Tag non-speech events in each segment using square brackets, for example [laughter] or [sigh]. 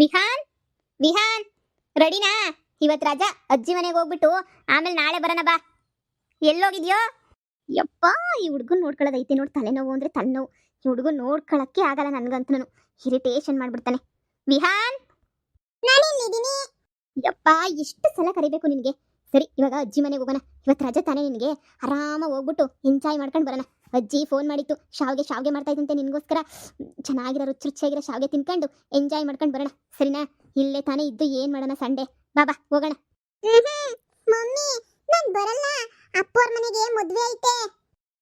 ವಿಹಾನ್ ವಿಹಾನ್ ರೆಡಿನಾ? ಇವತ್ ರಾಜ ಅಜ್ಜಿ ಮನೆಗೆ ಹೋಗ್ಬಿಟ್ಟು ಆಮೇಲೆ ನಾಳೆ ಬರೋಣ ಬಾ. ಎಲ್ಲೋಗಿದ್ಯೋ? ಯಪ್ಪ ಈ ಹುಡ್ಗನ್ ನೋಡ್ಕೊಳ್ಳೋದೈತೆ ನೋಡಿ ತಲೆನೋವು ಅಂದ್ರೆ ತಲೆನೋವು. ಈ ಹುಡ್ಗನ್ ನೋಡ್ಕೊಳಕ್ಕೆ ಆಗಲ್ಲ ನನ್ಗಂತೂ ನಾನು ಇರಿಟೇಷನ್ ಮಾಡ್ಬಿಡ್ತಾನೆ. ವಿಹಾನ್ ಯಪ್ಪ ಎಷ್ಟು ಸಲ ಕರಿಬೇಕು ನಿನಗೆ? ಸರಿ ಇವಾಗ ಅಜ್ಜಿ ಮನೆಗೆ ಹೋಗೋಣ. ಇವತ್ತು ರಜೆ ತಾನೇ ನಿನಗೆ. ಆರಾಮಾಗಿ ಹೋಗ್ಬಿಟ್ಟು ಎಂಜಾಯ್ ಮಾಡ್ಕೊಂಡು ಬರೋಣ. ಅಜ್ಜಿ ಫೋನ್ ಮಾಡಿತ್ತು. ಶಾವ್ಗೆ ಶಾವ್ಗೆ ಮಾಡ್ತಾ ಇದ್ದಂತೆ ನಿನಗೋಸ್ಕರ. ಚೆನ್ನಾಗಿರೋ ರುಚಿ ರುಚಿಯಾಗಿರೋ ಶಾವ್ಗೆ ತಿನ್ಕೊಂಡು ಎಂಜಾಯ್ ಮಾಡ್ಕೊಂಡು ಬರೋಣ. ಸರಿನಾ? ಇಲ್ಲೇ ತಾನೇ ಇದ್ದು ಏನು ಮಾಡೋಣ ಸಂಡೆ. ಬಾಬಾ ಹೋಗೋಣ. ಮಮ್ಮಿ ನಾನು ಬರಲ್ಲ. ಅಪ್ಪೋರ್ ಮನೆಗೆ ಮದ್ವೆ ಐತೆ.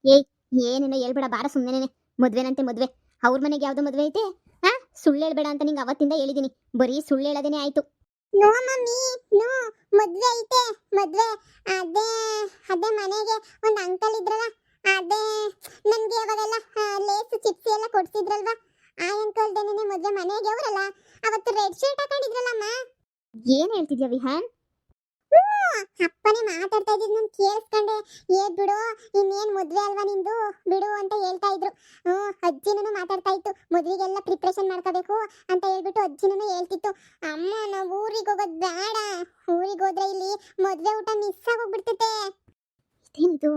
ಏಯ್ ಏನೇನೋ ಹೇಳ್ಬೇಡ. ಬಾರ ಸುಮ್ಮನೆ ಮದ್ವೆನಂತೆ ಮದ್ವೆ. ಅವ್ರ ಮನೆಗೆ ಯಾವ್ದೋ ಮದ್ವೆ ಐತೆ? ಹಾ ಸುಳ್ಳು ಹೇಳ್ಬೇಡ ಅಂತ ನಿಂಗೆ ಅವತ್ತಿಂದ ಹೇಳಿದೀನಿ. ಬರೀ ಸುಳ್ಳು ಹೇಳೋದೇನೆ ಆಯ್ತು. No mummy, no. ಮದ್ವೆ ಐತೆ, ಮದ್ವೆ. ಅದೇ ಅದೇ ಮನೆಗೆ ಒಂದು ಅಂಕಲ್ ಇದ್ರಲ್ಲ, ಅದೇ ನನಗೆ ಅವಾಗೆಲ್ಲ ಲೇಸ್ ಚಿಪ್ಸ್ ಎಲ್ಲ ಕೊಡ್ಸಿದ್ರಲ್ವಾ? ಆ ಅಂಕಲ್ ದೇನೆ ಮದ್ವೆ ಮನೆಗೆ ಅವರಲ್ಲ ಅವತ್ತು ರೆಡ್ ಶರ್ಟ್ ಹಾಕೊಂಡಿದ್ರಲ್ಲಮ್ಮ. ಏನು ಹೇಳ್ತಿದ್ಯಾ ವಿಹಾನ್? ಅಪ್ಪನೇ ಮಾತಾಡ್ತಾ ಇದ್ದಿದ್ ನಾನು ಕೇಳಿಸ್ಕೊಂಡೆ. ಏ ಬಿಡು, ಇನ್ನೇನ್ ಮದ್ವೆ ಅಲ್ವಾ ನಿಂದು? ಬಿಡು ಅಂತ ಹೇಳ್ತಾ ಇದ್ರು. ಹ್ಮ್ ಅಜ್ಜಿನೂ ಮಾತಾಡ್ತಾ ಇತ್ತು. ಮದ್ವೆಗೆಲ್ಲ ಪ್ರಿಪ್ರೇಷನ್ ಮಾಡ್ಕೋಬೇಕು ಅಂತ ಹೇಳ್ಬಿಟ್ಟು ಅಜ್ಜಿನೂ ಹೇಳ್ತಿತ್ತು. ಅಮ್ಮ, ನಾವು ಊರಿಗೆ ಹೋಗೋದ್ ಬೇಡ. ಊರಿಗೆ ಹೋದ್ರೆ ಇಲ್ಲಿ ಮದ್ವೆ ಊಟ ಮಿಸ್ ಆಗೋಗ್ಬಿಡ್ತೈತೆ. ಇದೇನಿದು?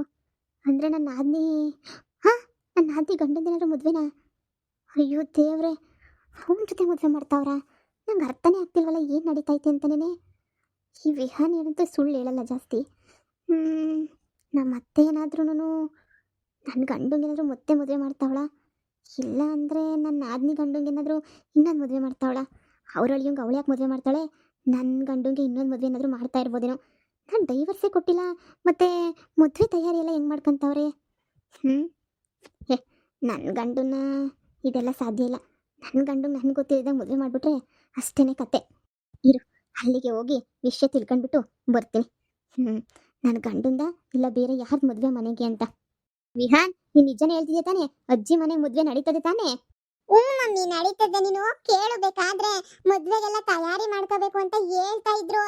ಅಂದ್ರೆ ನನ್ನ ನಾದಿನಿ, ಹಾ? ನನ್ನ ಗಂಡನ ಗಂಡಂದೇನಾದ್ರು ಮದ್ವೆನಾ? ಅಯ್ಯೋ ದೇವ್ರೆ, ಅವನ ಜೊತೆ ಮದುವೆ ಮಾಡ್ತಾವ್ರಾ? ನಂಗೆ ಅರ್ಥನೇ ಆಗ್ತಿಲ್ವಲ್ಲ ಏನು ನಡೀತೈತೆ ಅಂತನೇ ಈ ವಿಹಾನ್ ಏನಂತೂ ಸುಳ್ಳು ಹೇಳಲ್ಲ ಜಾಸ್ತಿ. ನಮ್ಮ ಅತ್ತೆ ಏನಾದ್ರೂ ನನ್ನ ಗಂಡಂಗೇನಾದ್ರೂ ಮತ್ತೆ ಮದುವೆ ಮಾಡ್ತಾವಳ? ಇಲ್ಲ ಅಂದರೆ ನನ್ನ ಆದ್ನಿ ಗಂಡಂಗೇನಾದರೂ ಇನ್ನೊಂದು ಮದುವೆ ಮಾಡ್ತಾವಳ? ಅವ್ರ ಅಳಿಯಂಗೆ ಅವಳು ಯಾಕೆ ಮದುವೆ ಮಾಡ್ತಾಳೆ? ನನ್ನ ಗಂಡಂಗೆ ಇನ್ನೊಂದು ಮದುವೆ ಏನಾದರೂ ಮಾಡ್ತಾ ಇರ್ಬೋದೇನೋ? ನಾನು ಡೈವರ್ಸೇ ಕೊಟ್ಟಿಲ್ಲ, ಮತ್ತು ಮದುವೆ ತಯಾರಿ ಎಲ್ಲ ಹೆಂಗೆ ಮಾಡ್ಕೊತಾವ್ರೆ? ಹ್ಞೂ ಏ ನನ್ನ ಗಂಡನ್ನ ಇದೆಲ್ಲ ಸಾಧ್ಯ ಇಲ್ಲ. ನನ್ನ ಗಂಡು ನನಗೆ ಗೊತ್ತಿದ್ದಾಗ ಮದುವೆ ಮಾಡಿಬಿಟ್ರೆ ಅಷ್ಟೇ ಕತೆ. ಇರು. ಅಲ್ಲಿಗೆ ಹೋಗಿ ವಿಷಯ ತಿಳ್ಕೊಂಡ್ಬಿಟ್ಟು ಬರ್ತೀನಿ. ಹ್ಞೂ ನನ್ನ ಗಂಡಂದ ಇಲ್ಲ ಬೇರೆ ಯಾರ್ದು ಮದುವೆ ಮನೆಗೆ ಅಂತ. ವಿಹಾನ್ ನೀನು ನಿಜನೇ ಹೇಳ್ತಿದ್ಯಾ ತಾನೇ? ಅಜ್ಜಿ ಮನೆ ಮದುವೆ ನಡೀತದೆ ತಾನೇ? ಹ್ಞೂ ಮಮ್ಮಿ ನಡೀತದೆ. ನೀನು ಕೇಳಬೇಕಾದ್ರೆ ಮದುವೆಗೆಲ್ಲ ತಯಾರಿ ಮಾಡ್ಕೋಬೇಕು ಅಂತ ಹೇಳ್ತಾ ಇದ್ರು.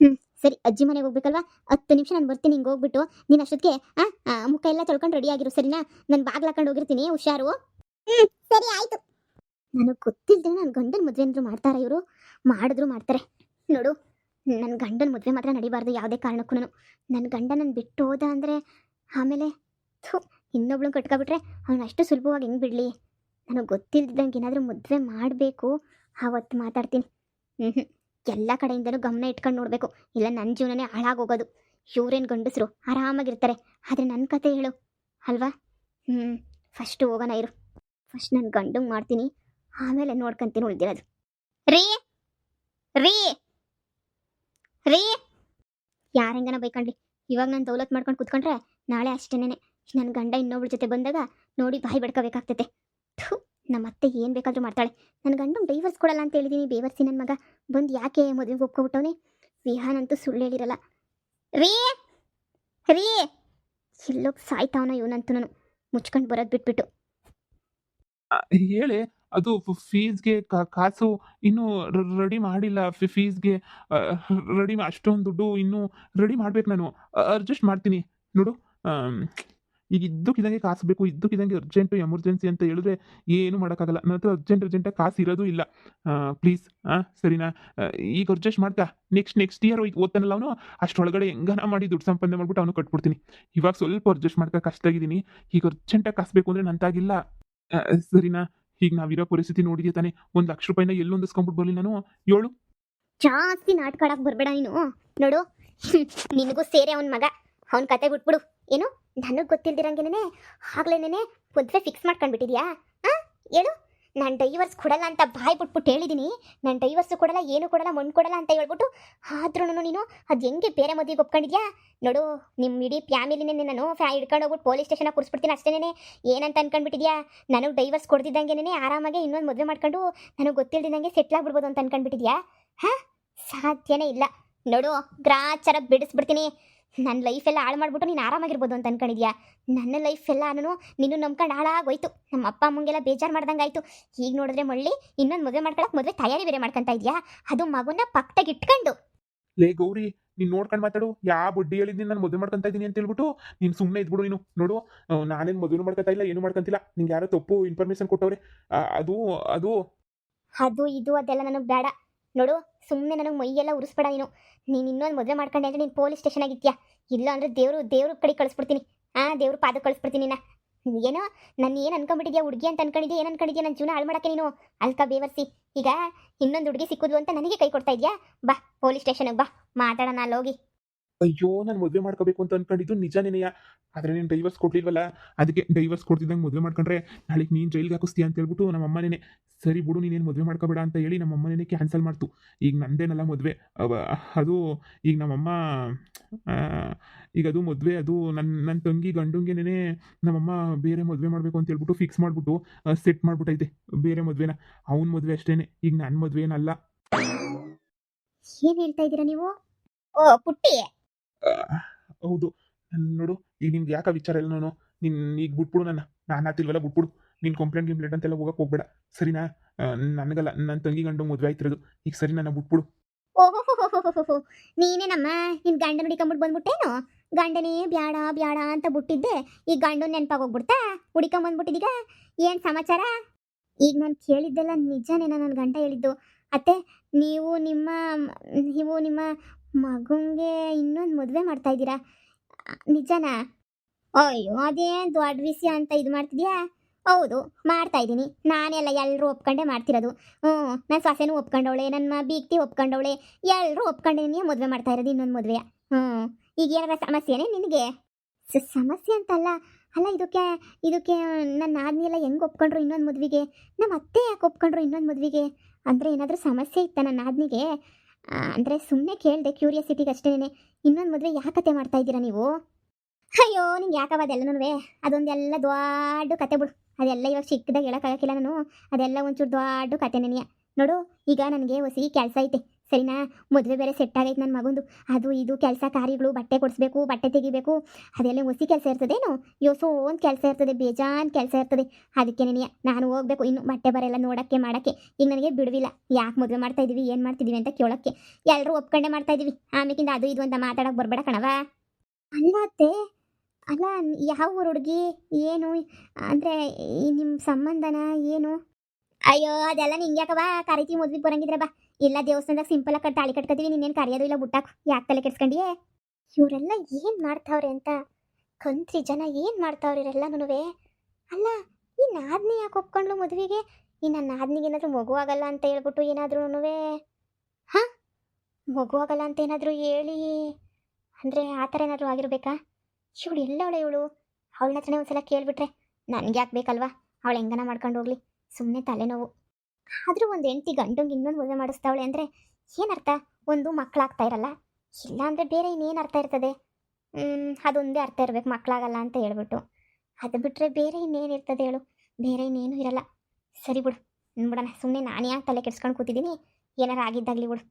ಹ್ಞೂ ಸರಿ ಅಜ್ಜಿ ಮನೆಗೆ ಹೋಗ್ಬೇಕಲ್ವಾ? ಹತ್ತು ನಿಮಿಷ ನಾನು ಬರ್ತೀನಿ ಹಿಂಗೆ ಹೋಗ್ಬಿಟ್ಟು. ನೀನು ಅಷ್ಟೊತ್ತಿಗೆ ಆ, ಆ, ಮುಖ ಎಲ್ಲ ತೊಳ್ಕೊಂಡು ರೆಡಿ ಆಗಿರು ಸರಿನಾ? ನಾನು ಬಾಗ್ಲ ಹಾಕೊಂಡು ಹೋಗಿರ್ತೀನಿ ಹುಷಾರು. ಹ್ಞೂ ಸರಿ ಆಯಿತು. ನನಗೆ ಗೊತ್ತಿಲ್ಲದೆ ನನ್ನ ಗಂಡನ ಮದುವೆ ಅಂದ್ರು ಮಾಡ್ತಾರೆ ಇವರು? ಮಾಡಿದ್ರು ಮಾಡ್ತಾರೆ. ನೋಡು ನನ್ನ ಗಂಡನ ಮದುವೆ ಮಾತ್ರ ನಡಿಬಾರ್ದು ಯಾವುದೇ ಕಾರಣಕ್ಕೂ ನನ್ನ ಗಂಡ ನನ್ನ ಬಿಟ್ಟು ಹೋದ ಅಂದರೆ ಆಮೇಲೆ, ಥೂ ಇನ್ನೊಬ್ಳನ್ನ ಕಟ್ಕೊಬಿಟ್ರೆ ಅವನು ಅಷ್ಟು ಸುಲಭವಾಗಿ ಹೆಂಗೆ ಬಿಡಲಿ? ನನಗೆ ಗೊತ್ತಿಲ್ದಿದ್ದಂಗೆ ಏನಾದರೂ ಮದುವೆ ಮಾಡಬೇಕು ಆವತ್ತು ಮಾತಾಡ್ತೀನಿ. ಹ್ಞೂ ಹ್ಞೂ ಎಲ್ಲ ಕಡೆಯಿಂದನೂ ಗಮನ ಇಟ್ಕೊಂಡು ನೋಡಬೇಕು. ಇಲ್ಲ ನನ್ನ ಜೀವನನೇ ಹಾಳಾಗೋಗೋದು. ಇವ್ರೇನು ಗಂಡಸರು, ಆರಾಮಾಗಿರ್ತಾರೆ. ಆದರೆ ನನ್ನ ಕತೆ ಹೇಳು, ಅಲ್ವಾ? ಹ್ಞೂ ಫಸ್ಟು ಹೋಗೋಣ ಇರು. ಫಸ್ಟ್ ನನ್ನ ಗಂಡಂಗೆ ಮಾಡ್ತೀನಿ, ಆಮೇಲೆ ನೋಡ್ಕೊಂತೀನಿ ಉಳ್ದಿರೋದು. ರೀ ರೀ! ರೀ. ಹೆಂಗನ ಬೈಕೊಂಡ್ಲಿ? ಇವಾಗ ನಾನು ದೌಲತ್ ಮಾಡ್ಕೊಂಡು ಕುತ್ಕೊಂಡ್ರೆ ನಾಳೆ ಅಷ್ಟೇನೆ ನನ್ನ ಗಂಡ ಇನ್ನೊಬ್ಳ ಜೊತೆ ಬಂದಾಗ ನೋಡಿ ಬಾಯಿ ಬಡ್ಕೋಬೇಕಾಗ್ತೈತೆ. ಥೂ ನಮ್ಮ ಅತ್ತೆ ಏನು ಬೇಕಾದರೂ ಮಾಡ್ತಾಳೆ. ನನ್ನ ಗಂಡನ ಡೈವರ್ಸ್ ಕೊಡಲ್ಲ ಅಂತ ಹೇಳಿದ್ದೀನಿ ಬೇವರ್ಸಿ ನನ್ನ ಮಗ. ಬಂದು ಯಾಕೆ ಮದುವೆಗೆ ಒಪ್ಕೊಬಿಟ್ಟವನೇ? ವಿಹಾನಂತೂ ಸುಳ್ಳು ಹೇಳಿರಲ್ಲ. ರೀ ರೀ. ಎಲ್ಲೋಗಿ ಸಾಯ್ತಾವನ ಇವನಂತೂ ನಾನು ಮುಚ್ಕೊಂಡು ಬರೋದು ಬಿಟ್ಬಿಟ್ಟು. ಹೇಳಿ. ಅದು ಫೀಸ್ಗೆ ಕಾಸು ಇನ್ನೂ ರೆಡಿ ಮಾಡಿಲ್ಲ. ಫೀಸ್ಗೆ ರೆಡಿ ಅಷ್ಟೊಂದು ದುಡ್ಡು ಇನ್ನೂ ರೆಡಿ ಮಾಡ್ಬೇಕು ನಾನು. ಅಡ್ಜಸ್ಟ್ ಮಾಡ್ತೀನಿ. ನೋಡು ಈಗ ಇದ್ದಕ್ಕಿದ್ದಂಗೆ ಕಾಸು ಬೇಕು, ಇದ್ದಕ್ಕಿದ್ದಂಗೆ ಅರ್ಜೆಂಟು ಎಮರ್ಜೆನ್ಸಿ ಅಂತ ಹೇಳಿದ್ರೆ ಏನು ಮಾಡೋಕ್ಕಾಗಲ್ಲ. ನನ್ನ ಹತ್ರ ಅರ್ಜೆಂಟ್ ಅರ್ಜೆಂಟಾಗಿ ಕಾಸು ಇರೋದು ಇಲ್ಲ. ಪ್ಲೀಸ್ ಹಾಂ ಸರಿನಾ? ಈಗ ಅಡ್ಜಸ್ಟ್ ಮಾಡ್ತಾ ನೆಕ್ಸ್ಟ್ ನೆಕ್ಸ್ಟ್ ಇಯರ್ ಓದ್ತಾನಲ್ಲ ಅವನು? ಅಷ್ಟೊಳಗಡೆ ಹೆಂಗನ ಮಾಡಿ ದುಡ್ಡು ಸಂಪಾದನೆ ಮಾಡ್ಬಿಟ್ಟು ಅವನು ಕಟ್ಬಿಡ್ತೀನಿ. ಇವಾಗ ಸ್ವಲ್ಪ ಅಡ್ಜಸ್ಟ್ ಮಾಡ್ತಾ ಕಷ್ಟ ಆಗಿದ್ದೀನಿ. ಈಗ ಅರ್ಜೆಂಟಾಗಿ ಕಾಸು ಬೇಕು ಅಂದರೆ ನಂತಾಗಿಲ್ಲ. ಸರಿನಾ? ಈಗ ನಾವಿರೋ ಪರಿಸ್ಥಿತಿ ನೋಡಿದ್ಯಾ ತಾನೆ? ಒಂದು ಲಕ್ಷ ರೂಪಾಯಿನ ಎಲ್ಲೊಂದಿಸ್ಕೊಂಡ್ಬಿಟ್ಟು ಬರ್ಲಿ ನಾನು? ಏಳು? ಜಾಸ್ತಿ ನಾಟಕ ಆಡಕ್ ಬರ್ಬೇಡ ನೀನು. ನೋಡು, [laughs] ನಿನಗೂ ಸೇರೆ ಅವನ್ ಮಗ. ಅವನ್ ಕತೆ ಬಿಟ್ಬಿಡು. ಏನು? ನನಗೆ ಗೊತ್ತಿಲ್ದಿರಂಗೆನೇ ಆಗ್ಲೇನೆ ಮದುವೆ ಫಿಕ್ಸ್ ಮಾಡ್ಕೊಂಡ್ಬಿಟ್ಟಿದ್ಯಾ? ಹೇಳು ನಾನು ಡೈವರ್ಸ್ ಕೊಡಲ್ಲ ಅಂತ ಬಾಯ್ ಬಿಟ್ಬಿಟ್ಟು ಹೇಳಿದ್ದೀನಿ ನಾನು ಡೈವರ್ಸು ಕೊಡಲ್ಲ, ಏನು ಕೊಡಲ್ಲ, ಮಣ್ಣು ಕೊಡಲ್ಲ ಅಂತ ಹೇಳ್ಬಿಟ್ಟು ಆದ್ರೂ ನೀನು, ಅದು ಹೆಂಗೆ ಬೇರೆ ಮದುವೆಗೆ ಒಪ್ಕೊಂಡಿದ್ಯಾ? ನೋಡು ನಿಮ್ಮ ಇಡೀ ಫ್ಯಾಮಿಲಿನೇ ನಾನು ಫ್ಯಾ ಹಿಡ್ಕೊಂಡು ಹೋಗ್ಬಿಟ್ಟು ಪೊಲೀಸ್ ಸ್ಟೇಷನಾಗ ಕೂರಿಸ್ಬಿಡ್ತೀನಿ ಅಷ್ಟೇನೆ ಏನಂತ ಅನ್ಕೊಂಡ್ಬಿಟ್ಟಿದ್ಯಾ? ನನಗೆ ಡೈವರ್ಸ್ ಕೊಡ್ತಿದ್ದಂಗೆನೇ ಆರಾಮಾಗಿ ಇನ್ನೊಂದು ಮದುವೆ ಮಾಡ್ಕೊಂಡು ನನಗೆ ಗೊತ್ತಿಲ್ದಿದ್ದಂಗೆ ಸೆಟ್ಲ್ ಆಗ್ಬಿಡ್ಬೋದು ಅಂತ ಅನ್ಕೊಂಡ್ಬಿಟ್ಟಿದ್ಯಾ? ಹಾಂ? ಸಾಧ್ಯನೇ ಇಲ್ಲ. ನೋಡು, ಗ್ರಾಚಾರ ಬಿಡಿಸ್ಬಿಡ್ತೀನಿ. ನನ್ನ ಲೈಫ್ ಎಲ್ಲ ಹಾಳು ಮಾಡಿಬಿಟ್ಟು ನೀನು ಆರಾಮಾಗಿರ್ಬೋದು ಅಂತ ಅನ್ಕೊಂಡಿದ್ಯಾ? ನನ್ನ ಲೈಫ್ ಎಲ್ಲ ನಾನು ನಿನ್ನ ನಂಬ್ಕೊಂಡು ಹಾಳಾಗೋಯ್ತು. ನಮ್ಮ ಅಪ್ಪ ಅಮ್ಮಂಗೆಲ್ಲ ಬೇಜಾರು ಮಾಡ್ದಂಗೆ ಆಯಿತು. ಈಗ ನೋಡಿದ್ರೆ ಮಳ್ಳಿ ಇನ್ನೊಂದು ಮದುವೆ ಮಾಡ್ಕೊಳಕ್ಕೆ ಮದುವೆ ತಯಾರಿ ಬೇರೆ ಮಾಡ್ಕೊಂತ ಇದೆಯಾ? ಅದು ಮಗುನ ಪಕ್ಕದಾಗಿ ಇಟ್ಕೊಂಡು. ಲೇ ಗೌರಿ ನೀನು ನೋಡ್ಕೊಂಡು ಮಾತಾಡು. ಯಾವ ಬುಡ್ಡಿ ಹೇಳಿದ್ದೀನಿ ನಾನು ಮದುವೆ ಮಾಡ್ಕೊಂತ ಇದ್ದೀನಿ ಅಂತ ಹೇಳ್ಬಿಟ್ಟು ನೀನು ಸುಮ್ಮನೆ ಇದ್ಬಿಡು ನೀನು. ನೋಡು ನಾನೇನು ಮದುವೆ ಮಾಡ್ಕೊತಾ ಇಲ್ಲ ಏನು ಮಾಡ್ಕೊಂತಿಲ್ಲ. ನಿಂಗೆ ಯಾರೋ ತಪ್ಪು ಇನ್ಫಾರ್ಮೇಷನ್ ಕೊಟ್ಟವ್ರೆ. ಅದು ಅದು. ಅದು ಇದು ಅದೆಲ್ಲ ನನಗೆ ಬೇಡ. ನೋಡು ಸುಮ್ಮನೆ ನನಗೆ ಮೈಯೆಲ್ಲ ಉರಿಸ್ಬೇಡ ನೀನು. ನೀನು ಇನ್ನೊಂದು ಮದುವೆ ಮಾಡ್ಕೊಂಡೆ ಅಂದರೆ ನೀನು ಪೊಲೀಸ್ ಸ್ಟೇಷನ್ ಆಗಿದ್ಯಾ? ಇಲ್ಲ ಅಂದರೆ ದೇವರು, ದೇವ್ರ ಕಡೆ ಕಳಿಸ್ಬಿಡ್ತೀನಿ. ಆ, ದೇವ್ರ ಪಾದ ಕಳಿಸ್ಬಿಡ್ತೀನಿ ನಾ ಏನೋ, ನಾನು ಏನು ಅನ್ಕೊಂಡ್ಬಿಟ್ಟಿದ್ಯಾ? ಹುಡುಗಿ ಅಂತ ಅನ್ಕೊಂಡಿದ್ಯಾ? ಏನು ಅನ್ಕೊಂಡಿದ್ಯಾ? ನನ್ನ ಜೀವನ ಹಾಳು ಮಾಡೋಕ್ಕೆ ನೀನು? ಅಲ್ಕ ಬೇವರ್ಸಿ. ಈಗ ಇನ್ನೊಂದು ಹುಡುಗಿ ಸಿಕ್ಕಿದ್ಲು ಅಂತ ನನಗೆ ಕೈ ಕೊಡ್ತಾ ಇದೆಯಾ? ಬಾ, ಪೊಲೀಸ್ ಸ್ಟೇಷನ್ಗೆ ಬಾ. ಮಾತಾಡೋಣ ಹೋಗಿ ಅಯ್ಯೋ, ನಾನು ಮದುವೆ ಮಾಡ್ಕೋಬೇಕು ಅಂತ ಅನ್ಕೊಂಡಿದ್ದು ನಿಜನೇನೆಯ ಆದರೆ ನೀನು ಡೈವರ್ಸ್ ಕೊಡ್ಲಿಲ್ವಲ್ಲ? ಅದಕ್ಕೆ ಡೈವರ್ಸ್ ಕೊಡ್ತಿದ್ದಂಗೆ ಮದುವೆ ಮಾಡ್ಕೊಂಡ್ರೆ ನಾಳೆಗೆ ನೀನು ಜೈಲ್ಗೆ ಹಾಕಿಸ್ತೀಯ ಅಂತ ಹೇಳ್ಬಿಟ್ಟು ನಮ್ಮ ಅಮ್ಮನೇ ಸರಿ ಬಿಡು, ನೀನೇನು ಮದುವೆ ಮಾಡ್ಕೋಬೇಡ ಅಂತ ಹೇಳಿ ನಮ್ಮ ಅಮ್ಮನೇ ಕ್ಯಾನ್ಸಲ್ ಮಾಡ್ತು. ಈಗ ನಂದೇನಲ್ಲ ಮದುವೆ. ಅದು ಈಗ ನಮ್ಮಮ್ಮ ಈಗ ಅದು ಮದುವೆ, ಅದು ನನ್ನ ನನ್ನ ತಂಗಿ ಗಂಡಂಗೆನೇ ನಮ್ಮಮ್ಮ ಬೇರೆ ಮದುವೆ ಮಾಡಬೇಕು ಅಂತ ಹೇಳ್ಬಿಟ್ಟು ಫಿಕ್ಸ್ ಮಾಡಿಬಿಟ್ಟು ಸೆಟ್ ಮಾಡ್ಬಿಟ್ಟೈತೆ ಬೇರೆ ಮದುವೆನ. ಅವನ ಮದುವೆ ಅಷ್ಟೇನೆ. ಈಗ ನನ್ನ ಮದುವೆ ಏನಲ್ಲ ಏನು ಹೇಳ್ತಾ ಇದ್ದೀರಾ ನೀವು? ಓ, ಪುಟ್ಟಿ. ಹೌದು. ನೋಡು, ಈಗ ನಿಮ್ಗೆ ಯಾಕೆ ವಿಚಾರ ಇಲ್ಲ ನಾನು ನಿನ್ ಈಗ ಬಿಟ್ಬಿಡು ನನ್ನ. ನಾನು ಆತಿಲ್ವಲ್ಲ ಬಿಟ್ಬಿಡು. ನೀನು ಕಂಪ್ಲೇಂಟ್ ಗಿಂಪ್ಲೇಂಟ್ ಅಂತೆಲ್ಲ ಹೋಗಕ್ಕೆ ಹೋಗ್ಬೇಡ. ಸರಿನಾ? ನನಗಲ್ಲ ನನ್ನ ತಂಗಿ ಗಂಡು ಮದುವೆ ಆಯ್ತಿರೋದು ಈಗ ಸರಿ ನನ್ನ ಬಿಟ್ಬಿಡು. ಓಹೋ ನೀನೇನಮ್ಮ ನಿನ್ನ ನಿನ್ ಗಂಡನ ಹುಡಿಕೊಂಬಿಟ್ಟು ಬಂದ್ಬಿಟ್ಟೇನು? ಗಂಡನೇ ಬ್ಯಾಡ ಬ್ಯಾಡ ಅಂತ ಬಿಟ್ಟಿದ್ದೆ. ಈಗ ಗಂಡು ನೆನಪಾಗೋಗ್ಬಿಡ್ತಾ ಹುಡಿಕೊಂಬಂದ್ಬಿಟ್ಟಿದೀಗ? ಏನು ಸಮಾಚಾರ? ಈಗ ನಾನು ಕೇಳಿದ್ದೆಲ್ಲ ನಿಜನೇನ ನನ್ನ ಗಂಡ ಹೇಳಿದ್ದು. ಅತ್ತೆ, ನೀವು ನಿಮ್ಮ ನೀವು ನಿಮ್ಮ ಮಗುಂಗೆ ಇನ್ನೊಂದು ಮದುವೆ ಮಾಡ್ತಾ ಇದ್ದೀರಾ? ನಿಜನಾ? ಅಯ್ಯೋ, ಅದೇನು ದೊಡ್ಡ ವಿಷಯ ಅಂತ ಇದು ಮಾಡ್ತಿದ್ಯಾ? ಹೌದು, ಮಾಡ್ತಾ ಇದ್ದೀನಿ. ನಾನೆಲ್ಲ ಎಲ್ಲರೂ ಒಪ್ಕೊಂಡೆ ಮಾಡ್ತಿರೋದು. ಹ್ಞೂ ನನ್ನ ಸೊಸೆನೂ ಒಪ್ಕೊಂಡವಳೆ ನನ್ನ ಬೀಗ್ತಿ ಒಪ್ಕೊಂಡವಳೆ. ಎಲ್ಲರೂ ಒಪ್ಕೊಂಡೇನೇ ಮದುವೆ ಮಾಡ್ತಾ ಇರೋದು ಇನ್ನೊಂದು ಮದುವೆ ಹ್ಞೂ, ಈಗ ಏನಾರ ಸಮಸ್ಯೆನೇ ನಿನಗೆ? ಸಮಸ್ಯೆ ಅಂತಲ್ಲ, ಅಲ್ಲ ಇದಕ್ಕೆ ಇದಕ್ಕೆ ನನ್ನ ಆದ್ಮೇಲೆ ಹೆಂಗೆ ಒಪ್ಕೊಂಡ್ರು ಇನ್ನೊಂದು ಮದುವೆಗೆ? ನಮ್ಮ ಅತ್ತೆ ಯಾಕೆ ಒಪ್ಕೊಂಡ್ರು ಇನ್ನೊಂದು ಮದುವೆಗೆ? ಅಂದರೆ ಏನಾದರೂ ಸಮಸ್ಯೆ ಇತ್ತ ನನ್ನ ಆದ್ಮಿಗೆ ಅಂದರೆ ಸುಮ್ಮನೆ ಕೇಳಿದೆ ಕ್ಯೂರಿಯಾಸಿಟಿಗೆ ಅಷ್ಟೇನೆ ಇನ್ನೊಂದು ಮದುವೆ ಯಾಕತೆ ಮಾಡ್ತಾ ಇದ್ದೀರಾ ನೀವು? ಅಯ್ಯೋ, ನಿಂಗೆ ಯಾಕವ ಅದೊಂದೆಲ್ಲ ದೊಡ್ಡ ಕತೆ ಬಿಡು. ಅದೆಲ್ಲ ಇವಾಗ ಚಿಕ್ಕದಾಗಿ ಹೇಳೋಕ್ಕಾಗಕ್ಕಿಲ್ಲ ನಾನು. ಅದೆಲ್ಲ ಒಂಚೂರು ದೊಡ್ಡ ಕತೆ ನನಗೆ ನೋಡು, ಈಗ ನನಗೆ ಹೊಸಿ ಕೆಲಸ ಐತೆ. ಸರಿನಾ? ಮದುವೆ ಬೇರೆ ಸೆಟ್ ಆಗೈತೆ ನನ್ನ ಮಗಂದು. ಅದು ಇದು ಕೆಲಸ ಕಾರ್ಯಗಳು, ಬಟ್ಟೆ ಕೊಡಿಸ್ಬೇಕು, ಬಟ್ಟೆ ತೆಗಿಬೇಕು. ಅದೆಲ್ಲ ಹೊಸಿ ಕೆಲಸ ಇರ್ತದೇನು? ಯೋಸೋ ಒಂದು ಕೆಲಸ ಇರ್ತದೆ, ಬೇಜಾನ್ ಕೆಲಸ ಇರ್ತದೆ. ಅದಕ್ಕೆ ನೆನೆಯ ನಾನು ಹೋಗ್ಬೇಕು, ಇನ್ನು ಬಟ್ಟೆ ಬರೆಲ್ಲ ನೋಡೋಕ್ಕೆ, ಮಾಡೋಕ್ಕೆ. ಈಗ ನನಗೆ ಬಿಡುವಿಲ್ಲ. ಯಾಕೆ ಮದುವೆ ಮಾಡ್ತಾ ಇದ್ದೀವಿ, ಏನು ಮಾಡ್ತಿದ್ದೀವಿ ಅಂತ ಕೇಳೋಕ್ಕೆ. ಎಲ್ಲರೂ ಒಪ್ಕೊಂಡೆ ಮಾಡ್ತಾ ಇದ್ದೀವಿ. ಆಮೇಕಿಂದ ಅದು ಇದು ಅಂತ ಮಾತಾಡೋಕೆ ಬರಬೇಡ ಕಣವ ಅಲ್ಲ ಅತ್ತೆ, ಅಲ್ಲ ಯಾವ ಊರು ಹುಡುಗಿ? ಏನು? ಅಂದರೆ ನಿಮ್ಮ ಸಂಬಂಧನ ಏನು? ಅಯ್ಯೋ, ಅದೆಲ್ಲ ನಿಂಗೆ ಯಾಕವ ಕರಿತೀವಿ ಮದ್ವಿಗೆ ಬರಂಗಿದ್ರೆ ಬಾ. ಇಲ್ಲ ದೇವಸ್ಥಾನದಾಗ ಸಿಂಪಲ್ ಆಗಿ ತಾಳಿ ಕಟ್ಕೋತೀವಿ ನಿನ್ನೇನು ಕರೆಯೋದು ಇಲ್ಲ ಬುಟ್ಟಾಕ್. ಯಾಕೆ ತಲೆ ಕೆಡ್ಸ್ಕೊಂಡಿಯೇ? ಇವರೆಲ್ಲ ಏನು ಮಾಡ್ತಾವ್ರೆ ಅಂತ. ಕಂತ್ರಿ ಜನ ಏನು ಮಾಡ್ತಾವ್ರೆ ಇವರೆಲ್ಲನೂ ಅಲ್ಲ, ಈ ನಾದ್ನಿ ಯಾಕೆ ಒಪ್ಕೊಂಡ್ಲು ಮದುವೆಗೆ? ಈ ನನ್ನ ಏನಾದರೂ ಮಗು ಆಗಲ್ಲ ಅಂತ ಹೇಳ್ಬಿಟ್ಟು ಏನಾದ್ರೂ ಹಾಂ? ಮಗು ಆಗಲ್ಲ ಅಂತ ಏನಾದರೂ ಹೇಳಿ. ಅಂದರೆ ಆ ಥರ ಏನಾದರೂ ಆಗಿರ್ಬೇಕಾ? ಇವಳು ಎಲ್ಲವಳೆ ಇವಳು? ಅವಳನ್ನ ಹತ್ರನೇ ಒಂದ್ಸಲ ಕೇಳ್ಬಿಟ್ರೆ ನನಗೆ ಯಾಕೆ ಬೇಕಲ್ವಾ? ಅವಳು ಹೆಂಗನ ಮಾಡ್ಕೊಂಡು ಹೋಗ್ಲಿ. ಸುಮ್ಮನೆ ತಲೆನೋವು. ಆದರೂ ಒಂದು ಹೆಂಡತಿ ಗಂಡಂಗೆ ಇನ್ನೊಂದು ಮದುವೆ ಮಾಡಿಸ್ತಾವಳೆ ಅಂದರೆ ಏನರ್ಥ ಒಂದು ಮಕ್ಕಳಾಗ್ತಾ ಇರಲ್ಲ. ಇಲ್ಲ ಅಂದರೆ ಬೇರೆ ಇನ್ನೇನು ಅರ್ಥ ಇರ್ತದೆ? ಅದೊಂದೇ ಅರ್ಥ ಇರಬೇಕು ಮಕ್ಕಳಾಗಲ್ಲ ಅಂತ ಹೇಳ್ಬಿಟ್ಟು. ಅದು ಬಿಟ್ಟರೆ ಬೇರೆ ಇನ್ನೇನು ಇರ್ತದೆ ಹೇಳು? ಬೇರೆ ಇನ್ನೇನು ಇರಲ್ಲ. ಸರಿ ಬಿಡು. ಬಿಡೋಣ. ಸುಮ್ಮನೆ ನಾನೇ ಯಾಕೆ ತಲೆ ಕೆಡ್ಸ್ಕೊಂಡು ಕೂತಿದ್ದೀನಿ ಏನಾರು ಆಗಿದ್ದಾಗಲಿ ಬಿಡು.